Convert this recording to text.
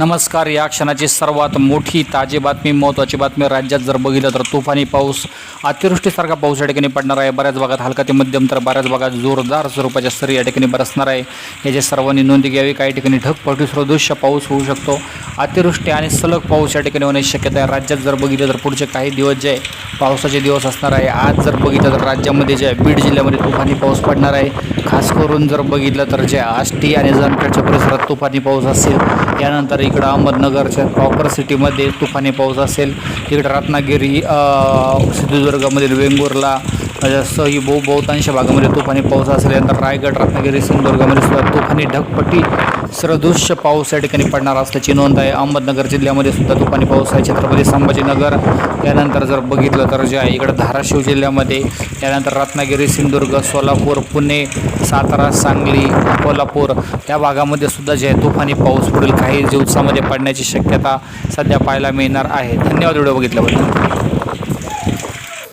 नमस्कार या क्षणाची सर्वात मोठी ताजी बातमी महत्त्वाची बातमी राज्यात जर बघितलं तर तुफानी पाऊस अतिवृष्टीसारखा पाऊस या ठिकाणी पडणार आहे. बऱ्याच भागात हलका ते मध्यम तर बऱ्याच भागात जोरदार स्वरूपाच्या सरी या ठिकाणी बरसणार आहे. याची सर्वांनी नोंदी घ्यावी काही ठिकाणी ढगपटी सदृश्य पाऊस होऊ शकतो. अतिवृष्टी आणि सलग पाऊस या ठिकाणी होण्याची शक्यता आहे. राज्यात जर बघितलं तर पुढचे काही दिवस जे पावसाचे दिवस असणार आहे. आज जर बघितलं तर राज्यामध्ये जे बीड जिल्ह्यामध्ये तुफानी पाऊस पडणार आहे. खास करून जर बघितलं तर जे आष्टी आणि जानखेडच्या परिसरात तुफानी पाऊस असेल यानंतर इकडं अहमदनगरच्या प्रॉपर सिटीमध्ये तुफानी पाऊस असेल. इकडं रत्नागिरी अ, सिंधुदुर्गामधील वेंगुर्ला अ, सही बहु बहुतांश भागामध्ये तुफानी पाऊस असेल. यानंतर रायगड रत्नागिरी सिंधुदुर्गामध्ये सुद्धा तुफानी ढगपट्टी सरदृश्य पाऊस या ठिकाणी पडणार असल्याची नोंद आहे. अहमदनगर जिल्ह्यामध्ये सुद्धा तुफानी पाऊस आहे. छत्रपती संभाजीनगर यानंतर जर बघितलं तर जे आहे इकडं धाराशिव जिल्ह्यामध्ये यानंतर रत्नागिरी सिंधुदुर्ग सोलापूर पुणे सातारा सांगली कोल्हापूर या भागामध्ये सुद्धा जे आहे तुफानी पाऊस पुढील काही दिवसामध्ये पडण्याची शक्यता सध्या पाहायला मिळणार आहे. धन्यवाद व्हिडिओ बघितल्याबद्दल.